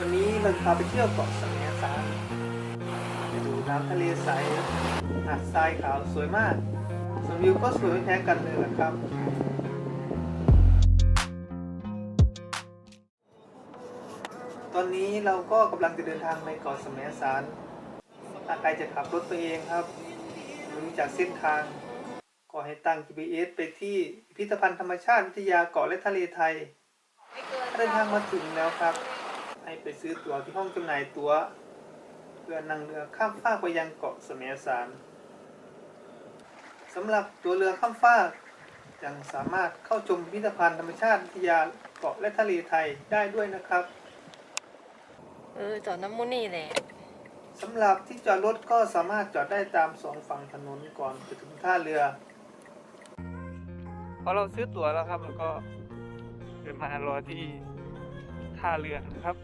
วันนี้เราจะพาไปเที่ยวเกาะสมสารไปดูน้ำทะเลใสหาดทรายขาวสวยมากส่วนวิวก็สวยไม่แพ้กันเลยนะครับ ตอนนี้เราก็กำลังจะเดินทางไปเกาะสมสารถ้าใครจะขับรถไปเองครับไม่รู้จักเส้นทางก็ให้ตั้ง GPS ไปที่พิพิธภัณฑ์ธรรมชาติวิทยาเกาะและทะเลไทยถ้าเดินทางมาถึงแล้วครับ ให้ไปซื้อตั๋วที่ห้องจำหน่ายตั๋วเพื่อนั่งเรือข้ามฟากไปยังเกาะแสมสารสำหรับตัวเรือข้ามฟากยังสามารถเข้าชมพิพิธภัณฑ์ธรรมชาติวิทยาเกาะและทะเลไทยได้ด้วยนะครับ เออจอดน้ำมูนี่แหละสำหรับที่จอดรถก็สามารถจอดได้ตามสองฝั่งถนนก่อนจะถึงท่าเรือพอเราซื้อตั๋วแล้วครับ แล้วก็เดินมารอที่ท่าเรือนะครับ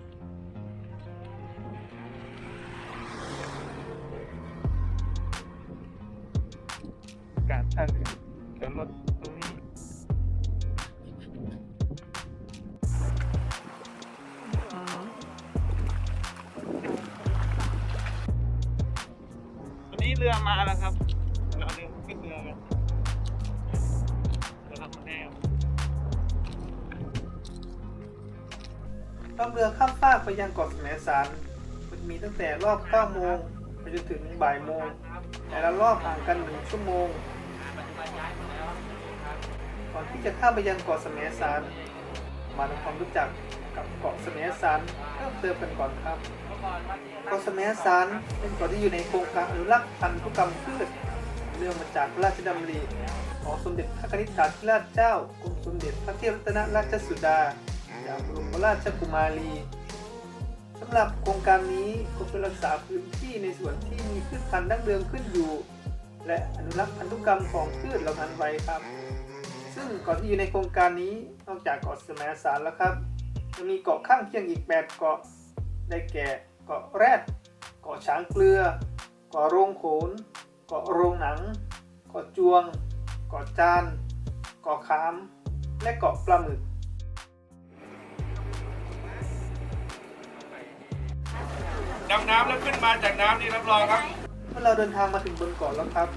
การท่าเรือจอดรถตรงนี้วันนี้เรือมาแล้วครับ เราเรือขึ้นเรือกันเรือทำมาแน่ต้องเรือข้ามฟากไปยังเกาะแสมสารมันมีตั้งแต่รอบ9โมงไปจนถึงบ่ายโมงแต่ละรอบห่างกันหนึ่งชั่วโมง ก่อนที่จะข้ามไปยังเกาะแสมสารมาทำความรู้จักกับเกาะแสมสารเพิ่มเติมกันก่อนครับ เกาะแสมสารเป็นเกาะที่อยู่ในโครงการอนุรักษ์พันธุกรรมพืชเนื่องมาจากพระราชดำริของสมเด็จพระนิธิาธิราชเจ้ากรมสมเด็จพระเทพรัตนราชสุดาจากบรมราชกุมารีสำหรับโครงการนี้กรมรักษาพื้นที่ในส่วนที่มีพืชพันธุ์ดั้งเดิมขึ้นอยู่ และอนุรักษ์พันธุกรรมของพืชเหล่านั้นไว้ครับ ซึ่งเกาะที่อยู่ในโครงการนี้นอกจากเกาะแสมสารแล้วครับยังมีเกาะข้างเคียงอีก 8 เกาะได้แก่เกาะแรด เกาะช้างเกลือ เกาะโรงโขน เกาะโรงหนัง เกาะจวง เกาะจาน เกาะขาม และเกาะปลาหมึกดำน้ำแล้วขึ้นมาจากน้ำนี่รับรองครับเมื่อเราเดินทางมาถึงบนเกาะแล้วครับ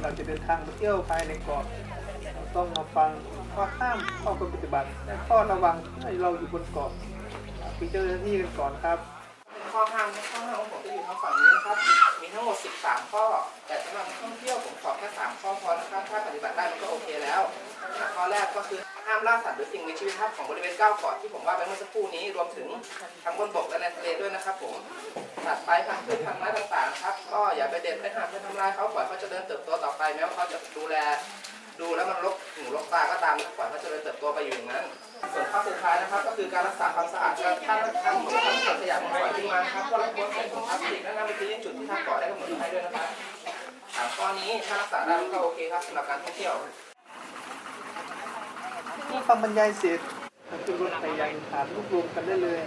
เราจะเดินทางไปเที่ยวภายในเกาะเรา ต้องมาฟังว่าห้ามข้อควรปฏิบัติ และข้อระวังให้เราอยู่บนเกาะไปเจอหน้าที่กันก่อนครับข้อห้ามข้อห้ามของผมจะอยู่ทางฝั่งนี้นะครับ มีทั้งหมด 13 ข้อ แต่สำหรับนักท่องเที่ยวผมขอแค่3ข้อพอนะครับ ถ้าปฏิบัติได้มันก็โอเคแล้ว ข้อแรกก็คือห้ามล่าสัตว์หรือสิ่งมีชีวิตครับของบริเวณเก้าเกาะที่ผมว่าไปเมื่อสักครู่นี้รวมถึงทั้งบนบกและในทะเลด้วยนะครับผมตัดไปพันธุ์พืชพันธุ์ไม้ต่างๆครับ ก็อย่าไปเด็ดไปหักไปทำลายเขาปล่อยเขาจะเดินเติบโตต่อไปแม้ว่าเขาจะดูแล ดูแล้วมันรกหูรกตาก็ตามนะครับปล่อยเขาเจริญเติบโตไปอยู่อย่างนั้น ส่วนข้อสุดท้ายนะครับ ก็คือการรักษาความสะอาดและถ้าทางทางเศษขยะมันปล่อยทิ้งมานะครับก็รบกวนใส่ถุงพลาสติกและนำไปทิ้งในจุดที่ท่าเกาะได้กำหนดไว้ด้วยนะครับสามข้อนี้ถ้ารักษาได้มันก็โอเคครับสำหรับการท่องเที่ยวเมื่อฟังบรรยายเสร็จเราขึ้นรถไปยังหาดลูกรวมกันได้เลย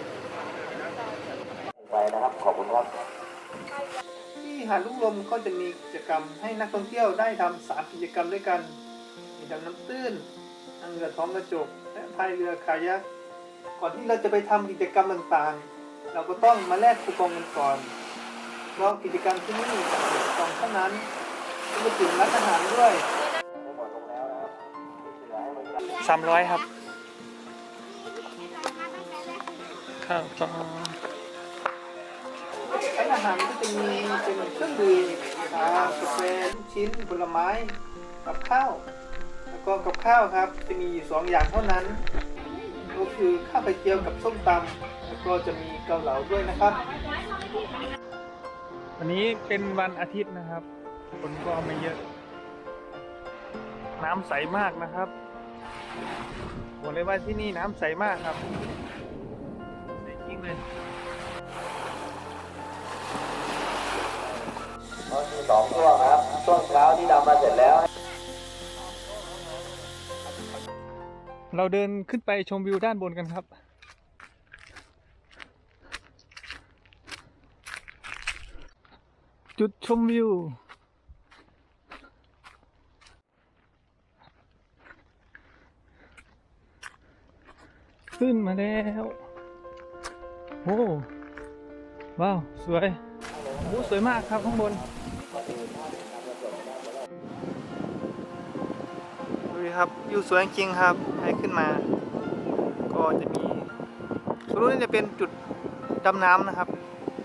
ไปนะครับขอบคุณครับที่หาดลูกลมก็จะมีกิจกรรมให้นักท่องเที่ยวได้ทำสามกิจกรรมด้วยกัน มีดำน้ำตื้นนั่งเรือท้องกระจกและพายเรือคายักก่อนที่เราจะไปทำกิจกรรมต่างๆ เราก็ต้องมาแลกคูปองกันก่อน เพราะกิจกรรมที่นี่คูปองเท่านั้นรวมถึงร้านอาหารด้วยสามร้อยครับครับร้านอาหารก็จะมีเป็นเครื่องดื่มชากาแฟลูกชิ้นผลไม้กับข้าว แล้วก็กับข้าวครับ จะมีอยู่สองอย่างเท่านั้น ก็คือข้าวไข่เจียวกับส้มตำแล้วก็จะมีเกาเหลาด้วยนะครับ วันนี้เป็นวันอาทิตย์นะครับ คนก็ไม่เยอะ น้ำใสมากนะครับบอกเลยว่าที่นี่น้ำใสมากครับใสจริงเลยตอนที่สองช่วงนะครับ ช่วงเช้าที่ดำมาเสร็จแล้ว เราเดินขึ้นไปชมวิวด้านบนกันครับ จุดชมวิว ขึ้นมาแล้ว โอ้ ว้าว สวยโอ้สวยมากครับข้างบน ดูดิครับอยู่สวยจริงครับให้ขึ้นมา ก็จะมีส่วนนู้จะเป็นจุดดำน้ำนะครับ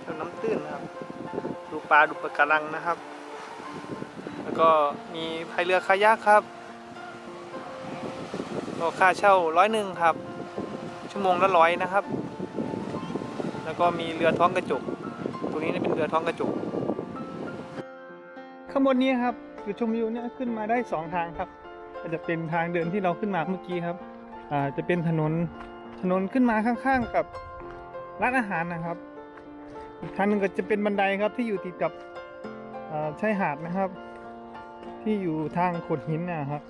จุดน้ำตื้นนะครับ ดูปลาดูปะการังนะครับ แล้วก็มีพายเรือคายักครับก็ค่าเช่าร้อยหนึ่งครับ ชั่วโมงละร้อยนะครับ แล้วก็มีเรือท้องกระจกตรงนี้เนี่ยเป็นเรือท้องกระจกข้างบนนี้ครับจุดชมวิวเนี่ยขึ้นมาได้สองทางครับ ก็จะเป็นทางเดินที่เราขึ้นมาเมื่อกี้ครับอ่าจะเป็นถนนถนนขึ้นมาข้างๆกับร้านอาหารนะครับอีกทางหนึ่งก็จะเป็นบันไดครับที่อยู่ติดกับชายหาดนะครับ ที่อยู่ทางโขดหินนะครับ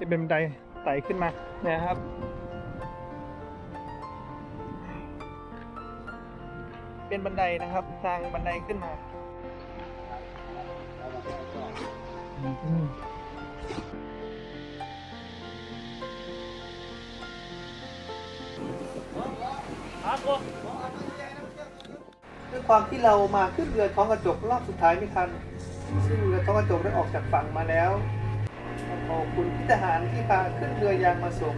จะเป็นบันไดไต่ขึ้นมาเนี่ยครับ เป็นบันไดนะครับทางบันไดขึ้นมา ด้วยความที่เรามาขึ้นเรือท้องกระจกรอบสุดท้ายไม่ทัน ซึ่งเรือท้องกระจกได้ออกจากฝั่งมาแล้วขอบคุณพี่ทหารที่พาขึ้นเรือยางมาส่ง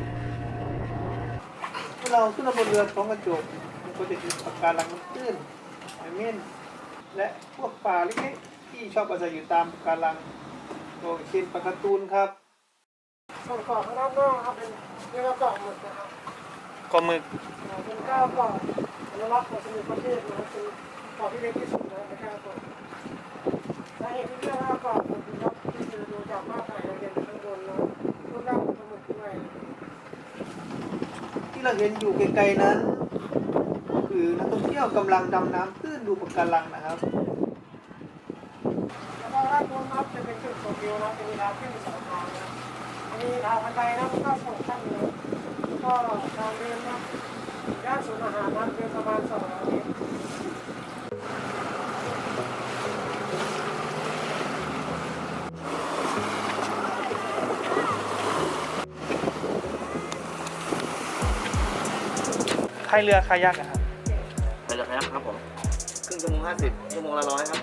เมื่อเราขึ้นมาบนเรือท้องกระจกมันก็จะเห็นปะการังตื้นหอเม่นและพวกปลาเล็กๆที่ชอบอาศัยอยู่ตามปะการังโดยเช่นปลาการ์ตูนครับส่วนเกาะข้างด้านนอกครับเป็นเรียกว่าเกาะหมึกนะครับ กอหมึกอ่าเป็นเก้าเกาะอนุรักษ์ของสมุทรประเทศนะครับเป็นเกาะที่เล็กที่สุดนะครับในเก้าเกาะสาเหตุที่เรียกว่าเกาะหมึกนะครับที่คือดูจากภาพถ่ายเราเห็นข้างบนนะครับรูปร่างของปลาหมึกด้วยที่เราเห็นอยู่ไกลๆนั้น คือนักท่องเที่ยวกำลังดำน้ำตื้นดูปะการังนะครับแล้วก็ด้านบนนะครับจะเป็นจุดชมวิวนะครับจะมีทางขึ้นสองทางนะครับมีทางบันไดนะครับก็สองขั้นเลย ก็ทางเดินนะครับย่านศูนย์อาหารนะครัเดินประมาณสองร้อยเมตรพายเรือคายักอะครับไปจากพยักครับผมครึ่งชั่วโมงห้าสิบชั่วโมงละร้อยครับ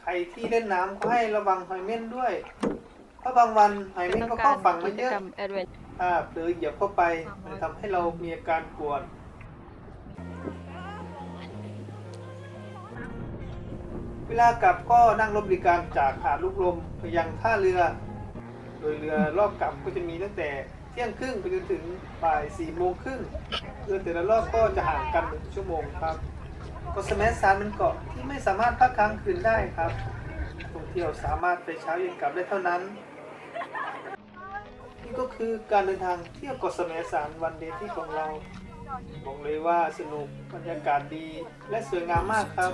ใครที่เล่นน้ำก็ให้ระวังหอยเม่นด้วย ราะบางวันหอยเม่นก็เข้าฝั่งมาเยอะกิจกรรมแอดเวนถ้าเผลอเหยียบเข้าไปมันจะทำให้เรามีอาการปวดเวลากลับก็นั่งรถบริการจากหาดลูกลมไปยังท่าเรือ โดยเรือรอบกลับก็จะมีตั้งแต่เที่ยงครึ่งไปจนถึงบ่ายสี่โมงครึ่งเรือแต่ละรอบก็จะห่างกันหนึ่งชั่วโมงครับเกาะแสมสารเป็นเกาะที่ไม่สามารถพักค้างคืนได้ครับนักท่องเที่ยวสามารถไปเช้าเย็นกลับได้เท่านั้น นี่ก็คือการเดินทางเที่ยวเกาะแสมสารวันเดย์ที่ของเราบอกเลยว่าสนุกบรรยากาศดีและสวยงามมากครับ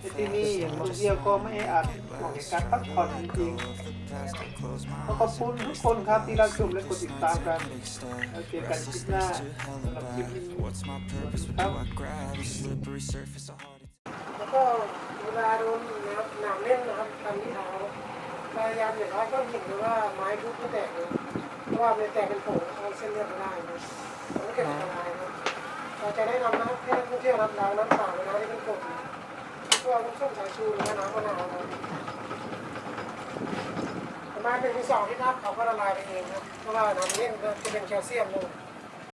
ในที่นี่นักท่องเที่ยวก็ไม่แออัดเหมาะกับการพักผ่อนจริงๆขอขอบคุณทุกคนครับที่รับชมและกดติดตามกันแล้วเจอกันคลิปหน้าสำหรับคลิปนี้ครับแล้วก็เวลาโดนนะครับหนามเล่นนะครับทำที่เท้า พยายามอย่างน้อยก็เห็นเลยว่าไม้ทุบไม่แตกเลยเพราะว่ามันแตกเป็นผงเอาเส้นเลือดไม่ได้นะมันก็เกิดอันตรายนะเราจะแนะนำนะครับให้นักท่องเที่ยวรับล้างน้ำเปล่าเวลาที่เป็นกรดพวกน้ำส้มสายชูหรือว่าน้ำมะนาวนะประมาณหนึ่งถึงสองที่นับเขาก็ละลายไปเองครับเพราะว่าน้ำเล่นก็จะเป็นแคลเซียมเลย